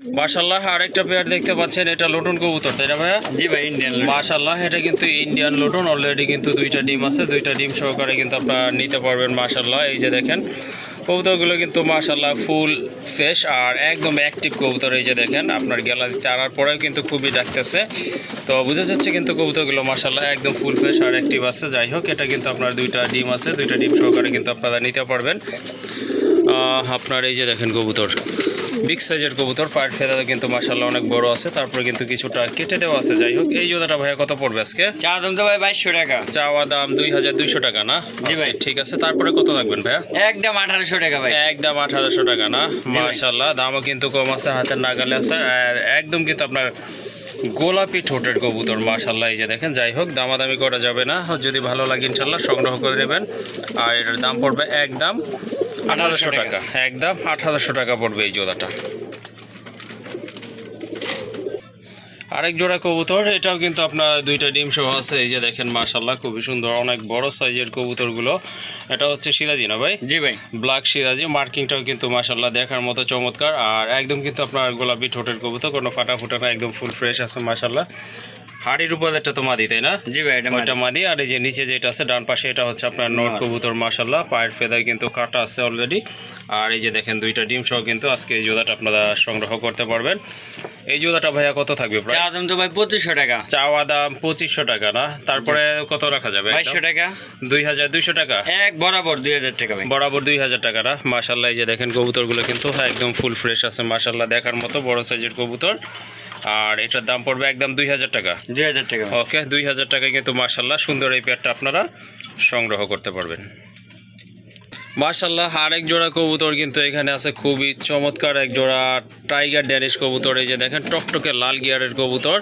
মাশাল্লাহ আরেকটা পেয়ার দেখতে পাচ্ছেন এটা লটন কবুতর তাই না ভাইয়া? জি ভাই ইন্ডিয়ান মাশাল্লাহ এটা কিন্তু ইন্ডিয়ান লটন অলরেডি কিন্তু দুইটা ডিম আছে দুইটা ডিম সহকারে কিন্তু আপনারা নিতে পারবেন মাশাল্লাহ এই যে দেখেন কবুতরগুলো কিন্তু মাশাল্লাহ ফুল ফ্রেশ আর একদম অ্যাক্টিভ কবুতর এই যে দেখেন আপনার গ্যালারিতে আনার পরেও কিন্তু খুবই ডাকতেছে। তো বোঝা যাচ্ছে কিন্তু কবুতরগুলো মাশাল্লাহ একদম ফুল ফ্রেশ আর অ্যাক্টিভ আছে। যাই হোক এটা কিন্তু আপনার দুইটা ডিম আছে দুইটা ডিম সহকারে কিন্তু আপনারা নিতে পারবেন। আহ, আপনার এই যে দেখেন কবুতর। বিগ সাইজের কবুতর পায়ের ফেদা কিন্তু মাসাল্লাহ অনেক বড় আছে তারপরে কিন্তু কিছুটা কেটে দেওয়া আছে। যাই হোক এই জোড়াটা ভাইয়া কত পড়বে আজকে? চা দাম তো ভাই বাইশশো টাকা। চাওয়া দাম দুই হাজার দুইশো টাকা না? জি ভাই। ঠিক আছে তারপরে কত লাগবেন ভাইয়া? একদম আঠারোশো টাকা ভাই। একদম আঠারোশো টাকা না? মাসাল্লাহ দামও কিন্তু কম আছে হাতের নাগালে আছে আর একদম কিন্তু আপনার গোলাপি ঠোঁটের কবুতর মাশাল্লাহ এই যে দেখেন যাই হোক দামাদামি করা যাবে না। যদি ভালো লাগে ইনশাল্লাহ সংগ্রহ করে নেবেন। আর এটার দাম পড়বে একদম আঠারোশো টাকা। একদম আঠারোশো টাকা পড়বে এই জোড়াটা। আরেক জোড়া কবুতর এটাও কিন্তু আপনার দুইটা ডিম সহ আছে। এই যে দেখেন মাশাল্লাহ খুবই সুন্দর অনেক বড় সাইজের কবুতরগুলো। এটা হচ্ছে সিরাজি না ভাই? জি ভাই। ব্ল্যাক সিরাজি মার্কিংটাও কিন্তু মাশাল্লাহ দেখার মতো চমৎকার। আর একদম কিন্তু আপনার গোলাপি ঠোঁটের কবুতর কোনো ফাটা ফুটা না একদম ফুল ফ্রেশ আছে মাশাল্লাহ হাড়ির উপর একটা তো মাদি তাই না? জি ভাই এটা মাদি। আর এই যে নিচে যেটা আছে ডান পাশে এটা হচ্ছে আপনার নট। কবুতর মাশাল্লাহ পায়ের ফেদায় কিন্তু কাটা আছে অলরেডি আর এই যে দেখেন দুইটা ডিম সহ কিন্তু আজকে এই জোড়াটা আপনারা সংগ্রহ করতে পারবেন। এই জোড়াটা ভাইয়া কত থাকবে দাম তো ভাই পঁচিশশো টাকা। চাওয়া দাম পঁচিশশো টাকা না? তারপরে কত রাখা যাবে বাইশশো টাকা। দুই হাজার দুইশো টাকা? এক বরাবর দুই হাজার টাকা ভাই। বরাবর দুই হাজার টাকা না? মাসাল্লাহ এই যে দেখেন কবুতরগুলো কিন্তু একদম ফুল ফ্রেশ আছে মাসাল্লাহ দেখার মতো বড় সাইজের কবুতর। আর এটার দাম পড়বে একদম দুই হাজার টাকা। দুই হাজার টাকা। ওকে দুই হাজার টাকায় কিন্তু মাসাল্লাহ সুন্দর এই পেয়ারটা আপনারা সংগ্রহ করতে পারবেন। মাশাল্লাহ আরেক জোড়া কবুতর কিন্তু এখানে আছে খুবই চমৎকার এক জোড়া টাইগার ড্যানিশ কবুতর এই যে দেখেন টকটকে লাল গিয়ারের কবুতর।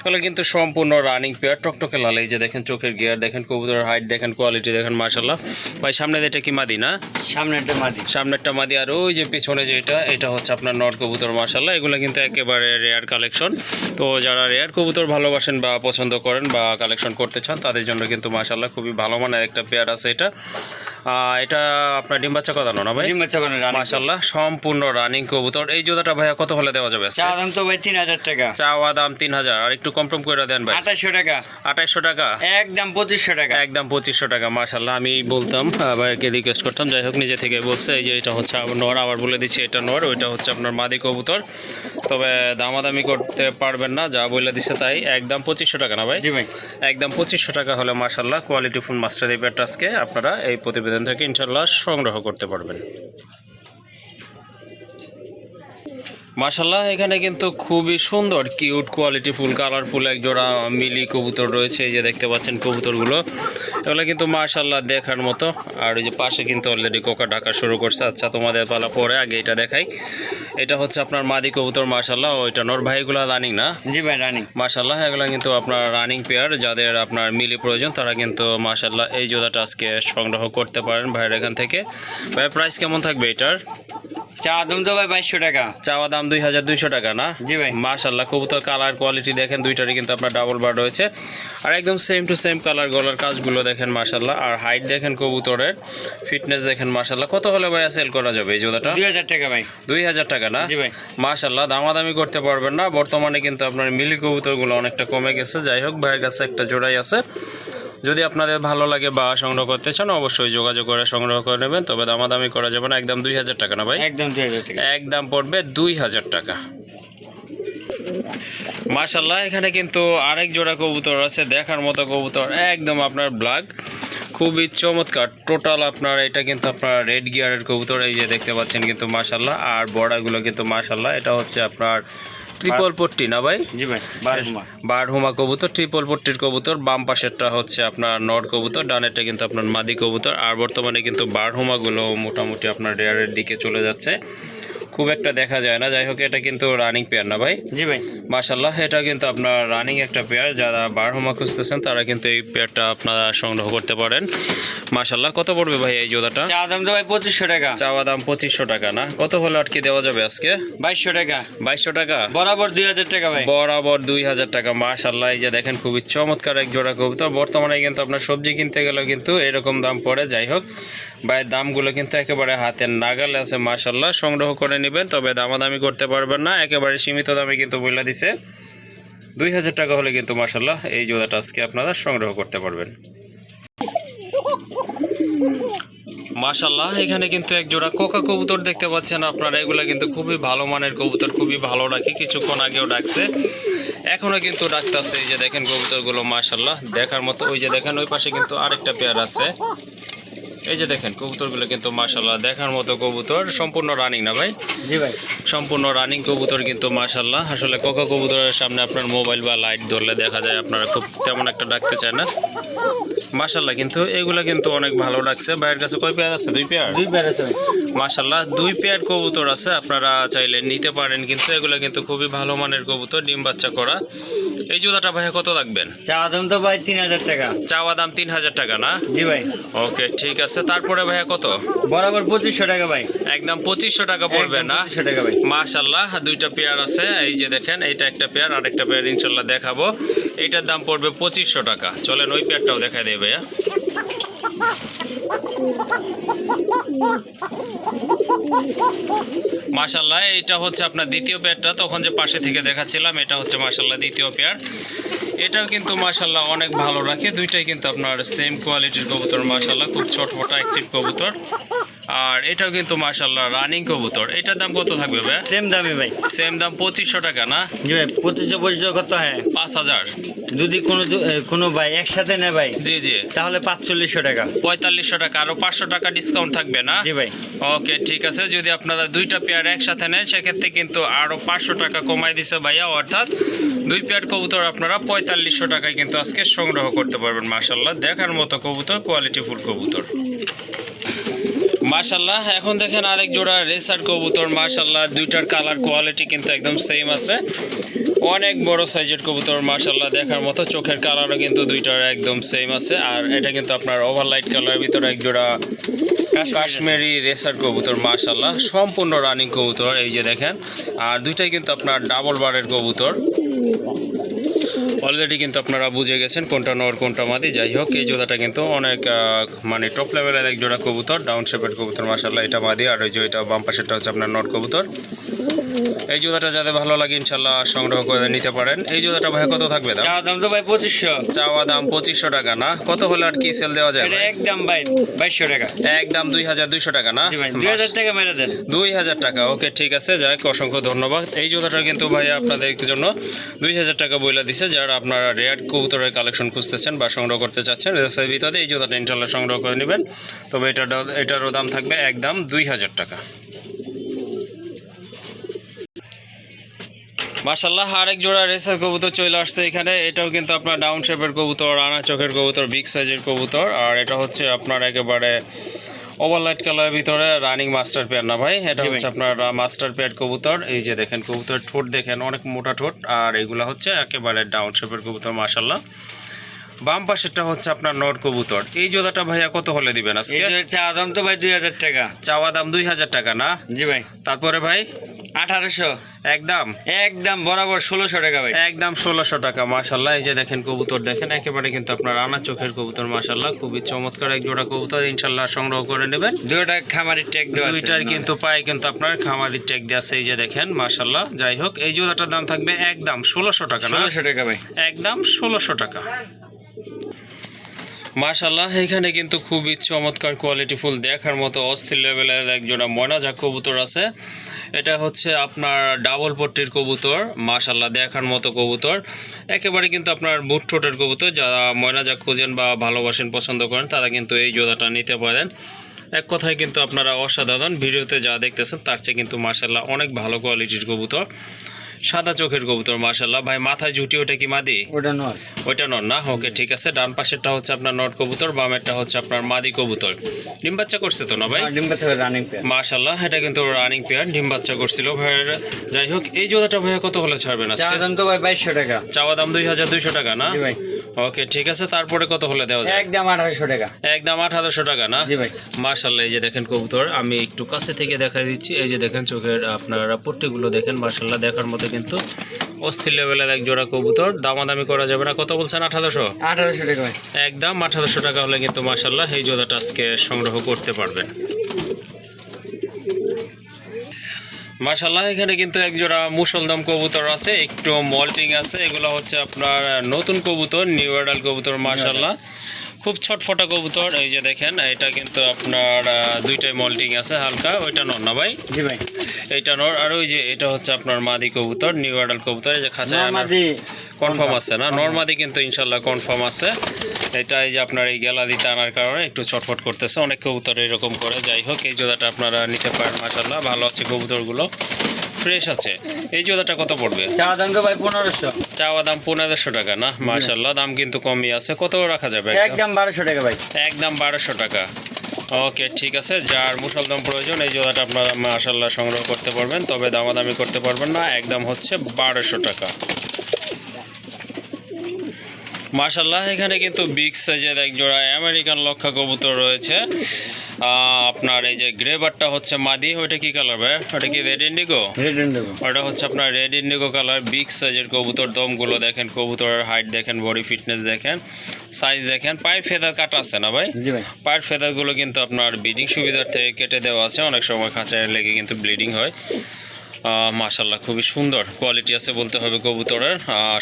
এগুলো কিন্তু সম্পূর্ণ রানিং পেয়ার টকটকে লাল এই যে দেখেন চোখের গিয়ার দেখেন কবুতরের হাইট দেখেন কোয়ালিটি দেখেন মাশাল্লাহ ভাই সামনে এটা কি মাদি না? সামনে একটা মাদি। সামনেরটা মাদি আর ওই যে পিছনে যেটা এটা এটা হচ্ছে আপনার নট কবুতর মার্শাল্লাহ এগুলো কিন্তু একেবারে রেয়ার কালেকশন তো যারা রেয়ার কবুতর ভালোবাসেন বা পছন্দ করেন বা কালেকশন করতে চান তাদের জন্য কিন্তু মার্শাল্লাহ খুবই ভালো মানের একটা পেয়ার আছে এটা। এটা আপনার ডিম বাচ্চা কদানো না ভাই? ডিম বাচ্চা কোনো রান মার্শাল্লাহ সম্পূর্ণ রানিং কবুতর। এই জোড়াটা ভাইয়া কত হলে দেওয়া যাবে? চা দাম তো ভাই তিন হাজার টাকা। চাওয়া দাম তিন হাজার আর একটু কম টম করে দেন ভাই। আঠাশশো টাকা। আঠাইশশো টাকা? একদম পঁচিশশো টাকা। একদম পঁচিশশো টাকা মাশাল্লাহ আমি বলতাম ভাইকে রিকোয়েস্ট করতাম যাই হোক নিজে থেকে বলছে এই যে এটা হচ্ছে নর আবার বলে দিচ্ছি এটা নর ওইটা হচ্ছে আপনার মাদি কবুতর। তবে দামাদামি করতে পারবেন না যা বলে দিচ্ছে তাই। একদম পঁচিশশো টাকা না ভাই? জি ভাই। একদম পঁচিশশো টাকা হলে মাশাল্লাহ কোয়ালিটি ফুল মাস্টার এই পেয়ারটাসকে আপনারা এই প্রতিবেদন থেকে ইনশাল্লাহ সংগ্রহ করতে পারবেন। মাশাল্লাহ এখানে কিন্তু খুবই সুন্দর কিউট কোয়ালিটি ফুল কালারফুল এক জোড়া মিলি কবুতর রয়েছে এই যে দেখতে পাচ্ছেন কবুতরগুলো। এগুলো কিন্তু মাশাল্লাহ দেখার মতো আর ওই যে পাশে কিন্তু অলরেডি কোকা ঢাকা শুরু করছে। আচ্ছা তোমাদের পালা পরে আগে এটা দেখাই। এটা হচ্ছে আপনার মাদি কবুতর মাশাল্লাহ ওইটা নর ভাইগুলো রানিং না? জি ভাই রানিং মাশাল্লাহ এগুলো কিন্তু আপনার রানিং পেয়ার যাদের আপনার মিলি প্রয়োজন তারা কিন্তু মাশাল্লাহ এই জোড়াটা আজকে সংগ্রহ করতে পারেন ভাইয়ের এখান থেকে। ভাই প্রাইস কেমন থাকবে এটার? চা দাম তো ভাই বাইশশো টাকা। চাওয়া দাম দুই হাজার দুইশো টাকা না? জি ভাই। মাশাল্লাহ কবুতর কালার কোয়ালিটি দেখেন দুইটারই কিন্তু আপনার ডাবল বার রয়েছে। আর একদম সেম টু সেম কালার গলার কাজগুলো দেখেন মাশাল্লাহ আর হাইট দেখেন কবুতরের ফিটনেস দেখেন মাশাল্লাহ কত হলে ভাই সেল করা যাবে এই জোড়াটা? দুই হাজার টাকা ভাই। দুই হাজার টাকা না? জি ভাই। মাশাল্লাহ দামাদামি করতে পারবেন না। বর্তমানে কিন্তু আপনার মিলি কবুতরগুলো অনেকটা কমে গেছে। যাই হোক ভাইয়ের কাছে একটা জোড়াই আছে। যদি আপনাদের ভালো লাগে বা সংগ্রহ করতে চান অবশ্যই যোগাযোগ করে সংগ্রহ করে নেবেন। তবে দামাদামি করা যাবে না একদম দুই হাজার টাকা না ভাই? একদম দুই হাজার টাকা। একদম পড়বে দুই হাজার টাকা। মাশাল্লাহ এখানে কিন্তু আরেক জোড়া কবুতর আছে দেখার মতো কবুতর একদম আপনার ব্ল্যাক খুবই চমৎকার টোটাল আপনার এটা কিন্তু আপনার রেড গিয়ারের কবুতর এই যে দেখতে পাচ্ছেন কিন্তু মাশাল্লাহ আর বড়াগুলো কিন্তু মাশাল্লাহ এটা হচ্ছে আপনার ট্রিপল পট্টি না ভাই? জি ভাই বারহুমা। কবুতর ট্রিপল পট্টির কবুতর বাম পাশেরটা হচ্ছে আপনার নর কবুতর ডানেরটা কিন্তু আপনার মাদি কবুতর আর বর্তমানে কিন্তু বারহুমাগুলো মোটামুটি আপনার রেয়ারের দিকে চলে যাচ্ছে। খুব একটা দেখা যায় না। যাই হোক এটা কিন্তু রানিং পেয়ার না ভাই? জি ভাই। মাশাল্লাহ এটা কিন্তু আপনার রানিং একটা পেয়ার যারা বারহুমা খুঁজতেছেন তারা কিন্তু এই পেয়ারটা আপনারা সংগ্রহ করতে পারেন। মাশাল্লাহ কত পড়বে ভাই এই জোড়াটা? চা দাম তো ভাই পঁচিশশো টাকা। চাওয়া দাম পঁচিশশো টাকা না? কত হলে আটকে দেওয়া যাবে আজকে? বাইশশো টাকা। বাইশশো টাকা? বরাবর দুই হাজার টাকা ভাই। বরাবর দুই হাজার টাকা মাশাল্লাহ এই যে দেখেন খুবই চমৎকার এক জোড়া কবুতর। বর্তমানে কিন্তু আপনার সবজি কিনতে গেলেও কিন্তু এরকম দাম পড়ে। যাই হোক ভাইয়ের দামগুলো কিন্তু একেবারে হাতের নাগালে আছে মাশাল্লাহ সংগ্রহ করে নেবেন তবে দামাদামি করতে পারবেন না। একেবারে সীমিত দামে কিন্তু বইলা দিছে। দুই হাজার টাকা হলে কিন্তু মাসাল্লাহ এই জোড়াটা আজকে আপনারা সংগ্রহ করতে পারবেন। মাশাল্লাহ এখানে কিন্তু এক জোড়া কোকা কবুতর দেখতে পাচ্ছেন আপনারা। এগুলা কিন্তু খুবই ভালো মানের কবুতর, খুবই ভালো রাখি কিছুক্ষণ আগেও ডাকছে। এখনও কিন্তু ডাকতেছে, এই যে দেখেন কবুতরগুলো মাশাল্লাহ দেখার মতো, ওই যে দেখেন, ওই পাশে কিন্তু আরেকটা পেয়ার আছে। এই যে দেখেন কবুতরগুলো কিন্তু মাশাল্লাহ দেখার মতো কবুতর সম্পূর্ণ রানিং না ভাই? জি ভাই। সম্পূর্ণ রানিং কবুতর কিন্তু মাশাল্লাহ আসলে কোকা কবুতরের সামনে আপনার মোবাইল বা লাইট ধরলে দেখা যায় আপনারা খুব তেমন একটা ডাকতে চায় না। মাশাল্লাহ কিন্তু এগুলা কিন্তু অনেক ভালো ডাকছে ভাইয়ের কাছে কয় পেয়ার আছে? দুই পেয়ার? দুই পেয়ার আছে ভাই। মাশাল্লাহ দুই পেয়ার কবুতর আছে আপনারা চাইলে নিতে পারেন কিন্তু এগুলো কিন্তু খুবই ভালো মানের কবুতর ডিম বাচ্চা করা। এই জুতাটা ভাইয়া কত লাগবেন? চা দাম তো ভাই তিন হাজার টাকা। চাওয়া দাম তিন হাজার টাকা না? জি ভাই। ওকে ঠিক আছে। তারপরে ভাইয়া কত? বরাবর পঁচিশশো টাকা ভাই। একদম পঁচিশশো টাকা পড়বে না? টাকা ভাই। মাশাল্লাহ দুইটা পেয়ার আছে। এই যে দেখেন এইটা একটা পেয়ার আর একটা পেয়ার ইনশাল্লাহ দেখাবো। এইটার দাম পড়বে পঁচিশশো টাকা। চলেন ওই পেয়ারটাও দেখা দেবে ভাইয়া মাশাল্লাহ এটা হচ্ছে আপনার দ্বিতীয় পেয়ারটা। তখন যে পাশে থেকে দেখাচ্ছিলাম এটা হচ্ছে মাশাল্লাহ দ্বিতীয় পেয়ার। এটাও কিন্তু মাশাল্লাহ অনেক ভালো রাখে। দুইটাই কিন্তু আপনার সেম কোয়ালিটির কবুতর মাশাল্লাহ খুব ছোটফোটা অ্যাক্টিভ কবুতর। আর এটাও কিন্তু মাশাল্লাহ রানিং কবুতর। এটার দাম কত থাকবে ভাই? সেম দামে ভাই। সেম দাম পঁচিশশো টাকা না? জি ভাই পঁচিশশো পঁচিশশো কত হ্যাঁ? পাঁচ হাজার। যদি কোনো কোনো ভাই একসাথে নেয় ভাই জি জি। তাহলে পাঁচচল্লিশশো টাকা। পঁয়তাল্লিশশো টাকা আরও পাঁচশো টাকা ডিসকাউন্ট থাকবে না? জি ভাই। ওকে ঠিক আছে। যদি আপনারা দুইটা পেয়ার একসাথে নেন সেক্ষেত্রে কিন্তু আরও পাঁচশো টাকা কমাই দিছে ভাইয়া। অর্থাৎ দুই পেয়ার কবুতর আপনারা পঁয়তাল্লিশশো টাকায় কিন্তু আজকে সংগ্রহ করতে পারবেন মাসাল্লাহ দেখার মতো কবুতর কোয়ালিটি ফুল কবুতর। মাশাল্লাহ এখন দেখেন আরেক জোড়া রেসার কবুতর মাশাল্লাহ দুইটার কালার কোয়ালিটি কিন্তু একদম সেম আছে। অনেক বড় সাইজের কবুতর মাশাল্লাহ দেখার মতো চোখের কালারও কিন্তু দুইটার একদম সেম আছে। আর এটা কিন্তু আপনার ওভারলাইট কালারের ভিতরে এক জোড়া কাশ্মীরি রেসার। কবুতর মাশাল্লাহ সম্পূর্ণ রানিং কবুতর এই যে দেখেন। আর দুইটাই কিন্তু আপনার ডাবল বারের কবুতর। অলরেডি কিন্তু আপনারা বুঝে গেছেন কোনটা নর কোনটা মাদি। যাই হোক এই জোড়াটা কিন্তু অনেক মানে টপ লেভেলের এক জোড়া কবুতর ডাউন শেপের কবুতর মাসাল্লাহ এটা মাদি। আর ওই যে এটা বাম পাশেরটা হচ্ছে আপনার নর কবুতর। এই জোড়াটা যাতে ভালো লাগে ইনশাল্লাহ সংগ্রহ করে নিতে পারেন। এই জোড়াটা ভাই কত থাকবে দাম? চা দাম তো ভাই পঁচিশশো। চাওয়া দাম পঁচিশশো টাকা না? কত হলে আর কি সেল দেওয়া ভাই? একদম ভাই বাইশশো টাকা। একদম দুই হাজার দুইশো টাকা না? দুই হাজার টাকা মেরে দেন। দুই হাজার টাকা ওকে ঠিক আছে যাই অসংখ্য ধন্যবাদ। এই জোড়াটা কিন্তু ভাই আপনাদের জন্য দুই হাজার টাকা বইলা দিছে যারা আপনারা রেয়ার কবুতরের কালেকশন খুঁজতেছেন বা সংগ্রহ করতে চাচ্ছেন। রেসের ভিতরে এই জোড়াটা ইনশাল্লাহ সংগ্রহ করে নেবেন। তবে দাম- এটারও দাম থাকবে একদম দুই হাজার টাকা। মাশাল্লাহ আরেক জোড়া রেসার কবুতর চলে আসছে এখানে। এটাও কিন্তু আপনার ডাউন শেপের কবুতর আনা চোখের কবুতর বিগ সাইজের কবুতর। আর এটা হচ্ছে আপনার একেবারে ওভারলাইট কালারের ভিতরে রানিং মাস্টার পেয়ার না ভাই? এটা হচ্ছে আপনার মাস্টার পেয়ার কবুতর। এই যে দেখেন কবুতর ঠোঁট দেখেন অনেক মোটা ঠোঁট। আর এগুলা হচ্ছে একেবারে ডাউন শেপের কবুতর মাশাল্লাহ বাম পাশেরটা হচ্ছে আপনার নর কবুতর। এই জোড়াটা ভাইয়া কত হলে দিবেন এই আজকে যে চা দাম তো ভাই দুই হাজার টাকা। চাওয়া দাম দুই হাজার টাকা না? জি ভাই। তারপরে ভাই? আঠারোশো। একদম একদম বরাবর ষোলোশো টাকা ভাই। একদম ষোলোশো টাকা মাশাল্লাহ এই যে দেখেন কবুতর দেখেন একেবারে কিন্তু আপনার আনা চোখের কবুতর মাশাল্লাহ খুবই চমৎকার এক জোড়া কবুতর ইনশাল্লাহ সংগ্রহ করে নেবেন। দুইটা খামারি ট্যাগ দেওয়া আছে। দুইটার কিন্তু পায়ে কিন্তু আপনার খামারি ট্যাগ দেওয়া আছে এই যে দেখেন মাশাল্লাহ যাই হোক এই জোড়াটার দাম থাকবে একদম ষোলোশো টাকা না? ষোলোশো টাকা ভাই। একদম ষোলোশো টাকা। মাশাল্লাহ এখানে কিন্তু খুবই চমৎকার কোয়ালিটি ফুল দেখার মতো অস্থির লেভেলের এক জোড়া ময়না ঝাক কবুতর আছে। এটা হচ্ছে আপনার ডাবল পট্টির কবুতর মাশাল্লাহ দেখার মতো কবুতর। একেবারে কিন্তু আপনার বুট ঠোঁটের কবুতর, যারা ময়না ঝাক খুঁজেন বা ভালোবাসেন, পছন্দ করেন, তারা কিন্তু এই জোড়াটা নিতে পারেন। এক কথায় কিন্তু আপনারা অসাধারণ, ভিডিওতে যা দেখতেছেন, তার চেয়ে কিন্তু মাশাল্লাহ অনেক ভালো কোয়ালিটির কবুতর। সাদা চোখের কবুতর মাশাল্লাহ ভাই মাথায় জুটি ওটা কি মাদি? ওটা নয় ওইটা নর না? ওকে ঠিক আছে। ডান পাশেরটা হচ্ছে আপনার নট কবুতর বামেরটা হচ্ছে আপনার মাদি কবুতর। ডিম বাচ্চা করছে তো না ভাই? ডিম্বা থেকে রানিং পেয়ার মাশাল্লাহ এটা কিন্তু রানিং পেয়ার ডিম বাচ্চা করছিল। ভাইয়ের যাই হোক এই জোড়াটা ভাইয়া কত হলে ছাড়বেন আজকে? দাম তো ভাই বাইশশো টাকা। চাওয়া দাম দুই হাজার দুইশো টাকা না? জি ভাই। ওকে ঠিক আছে। তারপরে কত হলে দেওয়া যায়? একদম আঠারোশো টাকা। একদম আট হাজারশো টাকা না? জি ভাই। মাশাল্লাহ এই যে দেখেন কবুতর আমি একটু কাছে থেকে দেখা দিচ্ছি। এই যে দেখেন চোখের আপনার পট্টিগুলো দেখেন মাশাল্লাহ দেখার মতো কিন্তু। অস্থির লেভেলের এক জোড়া কবুতর দামাদামি করা যাবে না। কত বলছেন? আট হাজারশো আঠারোশো টাকা একদম আঠারোশো টাকা হলে কিন্তু মাসাল্লাহ এই জোড়াটা আজকে সংগ্রহ করতে পারবেন। মাশাল্লাহ এখানে কিন্তু এক জোড়া মুসলদম কবুতর আছে একটু মল্টিং আছে। এগুলো হচ্ছে আপনার নতুন কবুতর নিউ অ্যাডাল কবুতর মাশাল্লাহ খুব ছটফটা কবুতর এই যে দেখেন এটা কিন্তু আপনার দুইটাই মল্টিং আছে হালকা ওইটা নর না ভাই? জি ভাই। এইটা নর আর ওই যে এটা হচ্ছে আপনার মাদি কবুতর নিউ অ্যাডাল কবুতর এই যে খাঁচায় কনফার্ম আছে না? নর্মাদি কিন্তু ইনশাল্লাহ কনফার্ম আছে। এটা এই যে আপনার এই গেলা দিতে আনার কারণে একটু ছটফট করতেছে। অনেক কবুতর এরকম করে যাই হোক এই জোড়াটা আপনারা নিতে পারেন মাসাল্লাহ ভালো আছে কবুতরগুলো। ফ্রেশ আছে। এই জোড়াটা কত পড়বে? চা দাম তো ভাই পনেরোশো। চাওয়া দাম পনেরোশো টাকা না? মাসাল্লাহ দাম কিন্তু কমই আছে। কত রাখা যাবে একদম? একদম বারোশো টাকা ভাই। একদম বারোশো টাকা। ওকে, ঠিক আছে, যার মুসলদম প্রয়োজন, এই জোড়াটা আপনারা মাসাল্লাহ সংগ্রহ করতে পারবেন, তবে দামাদামি করতে পারবেন না, একদম হচ্ছে বারোশো টাকা। মাশাল্লাহ এখানে কিন্তু বিগ সাইজের এক জোড়া আমেরিকান লক্ষা কবুতর রয়েছে। আপনার এই যে গ্রেবারটা হচ্ছে মাদি ওইটা কি কালার ভাই? ওটা কি রেড ইন্ডিগো রিটার্ন দেবো ওটা হচ্ছে আপনার রেড ইন্ডিগো কালার বিগ সাইজের কবুতর দমগুলো দেখেন কবুতরের হাইট দেখেন বডি ফিটনেস দেখেন সাইজ দেখেন। পায়ে ফেদার কাটা আছে না ভাই? পায়ের ফেদারগুলো কিন্তু আপনার ব্লিডিং সুবিধার থেকে কেটে দেওয়া আছে অনেক সময় খাঁচায় লেগে কিন্তু ব্লিডিং হয়। মাশাল্লাহ খুবই সুন্দর কোয়ালিটি আছে বলতে হবে কবুতরের।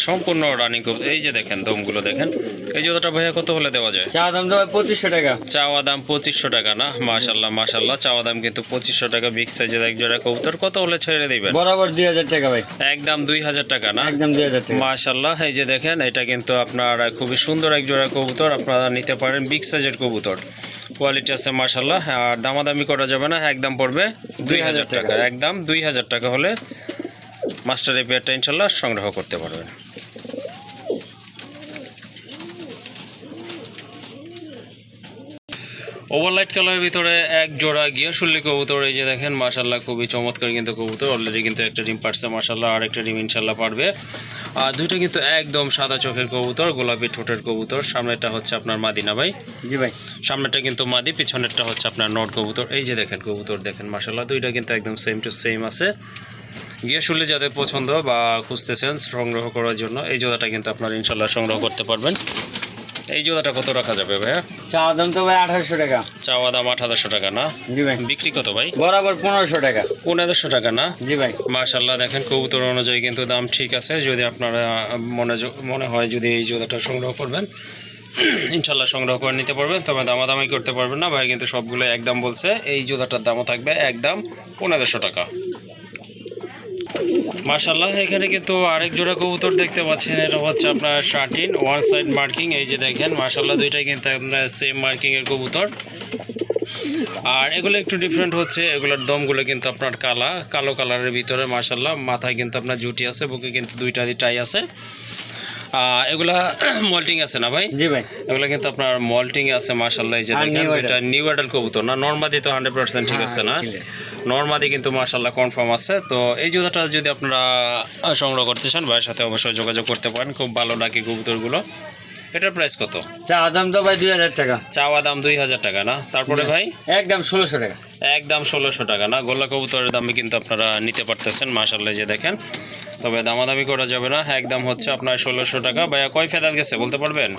সম্পূর্ণ রানিং কবুতর। এই যে দেখেন দমগুলো দেখেন। এই জোড়াটা ভাইয়া কত হলে দেওয়া যায়? চা দাম ভাই পঁচিশশো টাকা। চাওয়া দাম পঁচিশশো টাকা না? মাশাল্লাহ মাশাল্লাহ চাওয়া দাম কিন্তু পঁচিশশো টাকা বিগ সাইজের এক জোড়া কবুতর। কত হলে ছেড়ে দিবেন? বরাবর দুই হাজার টাকা ভাই। একদম দুই হাজার টাকা না? একদম দুই হাজার টাকা। মাশাল্লাহ এই যে দেখেন এটা কিন্তু আপনার খুবই সুন্দর এক জোড়া কবুতর। আপনারা নিতে পারেন বিগ সাইজের কবুতর। কোয়ালিটি আছে মাশাল্লাহ আর দামাদামি করা যাবে না একদম পড়বে দুই হাজার টাকা। একদম দুই হাজার টাকা হলে মাস্টার এপিয়ারটা ইনশাল্লাহ সংগ্রহ করতে পারবেন। ওভারলাইট কালারের ভিতরে এক জোড়া গিয়াশুল্লি কবুতর এই যে দেখেন মাশাল্লাহ খুবই চমৎকার কিন্তু কবুতর। অলরেডি কিন্তু একটা ডিম পারছে মার্শাল্লাহ আর একটা ডিম ইনশাল্লাহ পারবে। দুইটা কিন্তু একদম সাদা চোখের কবুতর গোলাপি ঠোঁটের কবুতর। সামনেটা হচ্ছে আপনার মাদিনা ভাই। জি ভাই। সামনেটা কিন্তু মাদি পিছনেরটা হচ্ছে আপনার নট কবুতর। এই যে দেখেন কবুতর দেখেন মাসাল্লাহ দুইটা কিন্তু একদম সেম টু সেম আছে। গিয়ে শুনলে যাদের পছন্দ বা খুঁজতেছেন সংগ্রহ করার জন্য এই জোড়াটা কিন্তু আপনার ইনশাল্লাহ সংগ্রহ করতে পারবেন। এই জোড়াটা কত রাখা যাবে ভাইয়া? চা দাম তো ভাই আঠারোশো টাকা। চাওয়া দাম আট হাজারশো টাকা না? জি ভাই। বিক্রি কত ভাই? বরাবর পনেরোশো টাকা। পনেরোশো টাকা না? জি ভাই। মাশাল্লাহ দেখেন কবুতর অনুযায়ী কিন্তু দাম ঠিক আছে। যদি আপনারা মনে মনে হয় যদি এই জোড়াটা সংগ্রহ করবেন ইনশাল্লাহ সংগ্রহ করে নিতে পারবেন। তবে দামাদামি করতে পারবেন না ভাই কিন্তু সবগুলো একদম বলছে এই জোড়াটার দামও থাকবে একদম পনেরোশো টাকা। মাশাল্লাহ এখানে কিন্তু আরেক জোড়া কবুতর দেখতে পাচ্ছেন। এটা হচ্ছে আপনার শার্টিন ওয়ান সাইড মার্কিং এই যে দেখেন মাশাল্লাহ দুইটাই কিন্তু আপনার সেম মার্কিংয়ের কবুতর। আর এগুলো একটু ডিফারেন্ট হচ্ছে, এগুলোর দমগুলো কিন্তু আপনার কালা, কালো কালারের ভিতরে মাশাল্লাহ মাথায় কিন্তু আপনার জুটি আছে, বুকে কিন্তু দুইটা টাই আছে। এগুলা মল্টিং আছে না ভাই? জি ভাই। এগুলো কিন্তু আপনার মল্টিং আছে এই যে দেখেন এটা নিউ কবুতর না? নর্মাদি তো হান্ড্রেড পার্সেন্ট ঠিক আছে না? নর্মাদি কিন্তু মাশাল্লাহ কনফার্ম আছে। তো এই জুতাটা যদি আপনারা সংগ্রহ করতে চান ভাইয়ের সাথে অবশ্যই যোগাযোগ করতে পারেন। খুব ভালো ডাকি কবুতরগুলো? এটার প্রাইস কত? চা দাম তো ভাই দুই হাজার টাকা। চাওয়া দাম দুই হাজার টাকা না? তারপরে ভাই? একদম ষোলোশো টাকা। একদম ষোলোশো টাকা না? গোল্লা কবুতরের দামে কিন্তু আপনারা নিতে পারতেছেন মাশাল্লাহ যে দেখেন। তবে দামাদামি করা যাবে না। একদম হচ্ছে আপনার ষোলোশো টাকা। ভাইয়া কয় ফেদার গেছে বলতে পারবেন?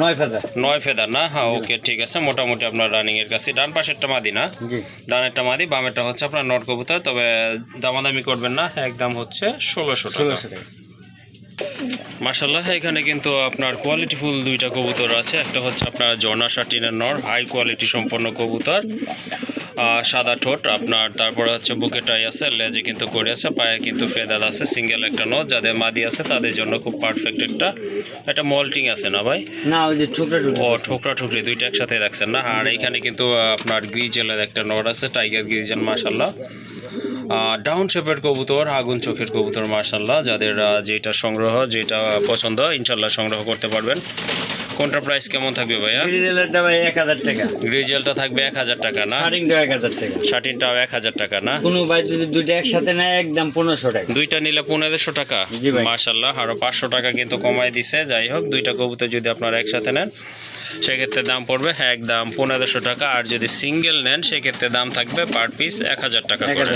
নয় ফেদার। নয় ফেদার না? হ্যাঁ ওকে ঠিক আছে। মোটামুটি আপনার রানিংয়ের কাছে। ডান পাশেরটা মাদি না? ডানেরটা মাদি বামেরটা হচ্ছে আপনার নট কবুতর। তবে দামাদামি করবেন না। একদম হচ্ছে ষোলোশো টাকা। মার্শাল্লাহ এখানে কিন্তু আপনার কোয়ালিটি ফুল দুইটা কবুতর আছে। একটা হচ্ছে আপনার শার্টিনের নর হাই কোয়ালিটি সম্পন্ন কবুতর। সাদা ঠোঁট আপনার তারপরে হচ্ছে বুকে টাই আছে লেজে কিন্তু করে আছে পায়ে কিন্তু ফেদার আছে সিঙ্গেল একটা নোট যাদের মাদি আছে তাদের জন্য খুব পারফেক্ট একটা একটা মল্টিং আছে না ভাই? না ওই যে ঠোকরা ও টুকরা ঠোকরা ঠুকরি দুইটা একসাথে রাখছেন না? আর এখানে কিন্তু আপনার গ্রিজেলের একটা নোট আছে টাইগার গ্রিজেল মাশাল্লাহ ডাউন শেপের কবুতর আগুন চোখের কবুতর মার্শাল্লাহ যাদের যেটা সংগ্রহ যেটা পছন্দ ইনশাল্লাহ সংগ্রহ করতে পারবেন। কোনটা প্রাইস কেমন থাকবে ভাইয়া? গ্রিজেলেরটা ভাই এক হাজার টাকা। গ্রিজেলটা থাকবে এক হাজার টাকা না? শার্টিংটা এক হাজার টাকা। শার্টিনটাও এক হাজার টাকা না? কোনো ভাই যদি দুইটা একসাথে নেয় একদম পনেরোশো টাকা। দুইটা নিলে পনেরোশো টাকা। মার্শাল্লাহ আরও পাঁচশো টাকা কিন্তু কমায় দিছে। যাই হোক দুইটা কবুতর যদি আপনারা একসাথে নেন সেক্ষেত্রে দাম পড়বে একদম পনেরোশো টাকা। আর যদি সিঙ্গেল নেন সেক্ষেত্রে দাম থাকবে পার পিস এক হাজার টাকা করে।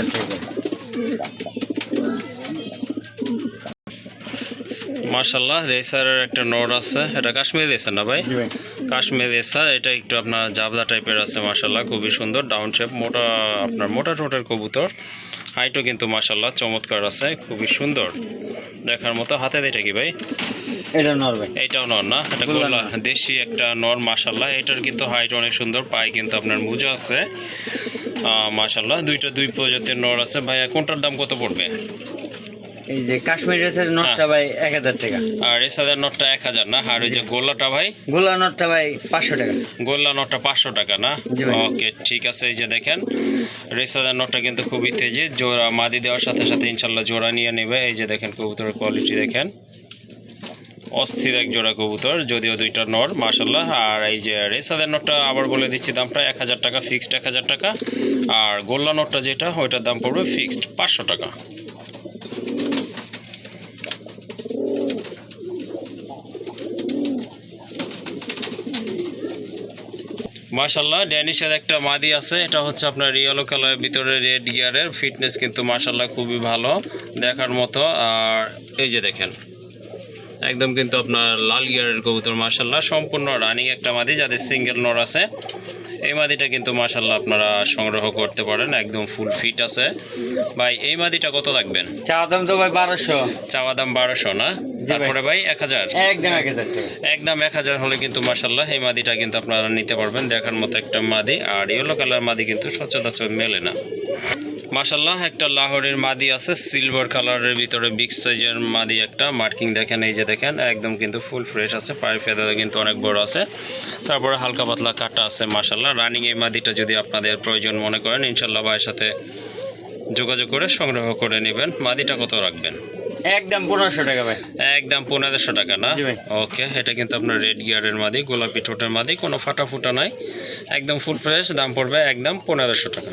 মার্শাল্লাহ রেসারের একটা নোট আছে। এটা কাশ্মীর রেসার না ভাই? কাশ্মীর রেসার এটা একটু আপনার জাবলা টাইপের আছে মার্শাল্লাহ খুবই সুন্দর ডাউন শেপ মোটা আপনার মোটা ঠোঁটের কবুতর। হাইটও কিন্তু মাসাল্লাহ চমৎকার আছে খুবই সুন্দর। দেখার মতো হাতে এটা কি ভাই? এটা নর ভাই। এটাও নর না? এটা গোল্লা দেশি একটা নর মাসাল্লাহ এটার কিন্তু হাইট অনেক সুন্দর পায়ে কিন্তু আপনার মুজো আছে। মাসাল্লাহ দুইটা দুই প্রজাতির নর আছে। ভাইয়া কোনটার দাম কত পড়বে? এই যে কাশ্মীর রেসের নটটা ভাই এক হাজার টাকা। আর হাজার নটটা এক হাজার না? আর ওই যে গোল্লাটা ভাই? গোলা নটটা ভাই পাঁচশো টাকা। গোল্লা নটটা পাঁচশো টাকা না। ওকে ঠিক আছে এই যে দেখেন। রেস হাজার নটটা কিন্তু খুবই তেজি। জোড়া মাদি দেওয়ার সাথে সাথে ইনশাল্লাহ জোড়া নিয়ে নেবে। এই যে দেখেন কবুতরের কোয়ালিটি দেখেন। অস্থির এক জোড়া কবুতর যদিও দুইটা নর মার্শাল্লাহ আর এই যে রেসাদের নটটা আবার বলে দিচ্ছি দাম প্রায় এক হাজার টাকা ফিক্সড এক হাজার টাকা। আর গোল্লা নটটা যেটা ওইটার দাম পড়বে ফিক্সড পাঁচশো টাকা। মাশাল্লাহ ড্যানিশের একটা মাদি আছে, এটা হচ্ছে আপনার ইয়েলো কালারের ভিতরে রেড গিয়ারের, ফিটনেস কিন্তু মাশাল্লাহ খুবই ভালো দেখার মতো, আর এই যে দেখেন, একদম কিন্তু আপনার লাল গিয়ারের কবুতর মাশাল্লাহ সম্পূর্ণ রানিং একটা মাদি, যাদের সিঙ্গেল নর আছে। এই মাদিটা কিন্তু মাশাল্লাহ আপনারা সংগ্রহ করতে পারেন একদম ফুল ফিট আছে। ভাই এই মাদিটা কত লাগবেন? চা দাম তো ভাই বারোশো। চাওয়া দাম বারোশো না? তারপরে ভাই এক হাজার? একদম এক হাজার একদম এক হাজার হলে কিন্তু মাসাল্লাহ এই মাদিটা কিন্তু আপনারা নিতে পারবেন দেখার মতো একটা মাদি। আর ইয়েলো কালার মাদি কিন্তু সচরাচর মেলে না। মাসাল্লাহ একটা লাহোরের মাদি আছে সিলভার কালারের ভিতরে বিগ সাইজের মাদি একটা। মার্কিং দেখেন এই যে দেখেন একদম কিন্তু ফুল ফ্রেশ আছে। পায়ের ফেদাটা কিন্তু অনেক বড় আছে। তারপরে হালকা পাতলা কাটা আছে মাসাল্লাহ রানিং এই মাদিটা যদি আপনাদের প্রয়োজন মনে করেন ইনশাল্লাহ ভাইয়ের সাথে যোগাযোগ করে সংগ্রহ করে নেবেন। মাদিটা কত রাখবেন? একদম পনেরোশো টাকা ভাই। একদম পনেরোশো টাকা না? ওকে এটা কিন্তু আপনার রেড গিয়ারের মাদি গোলাপি ঠোঁটের মাদি কোনো ফাটা ফুটা নাই। একদম ফুল ফ্রেশ দাম পড়বে একদম পনেরোশো টাকা।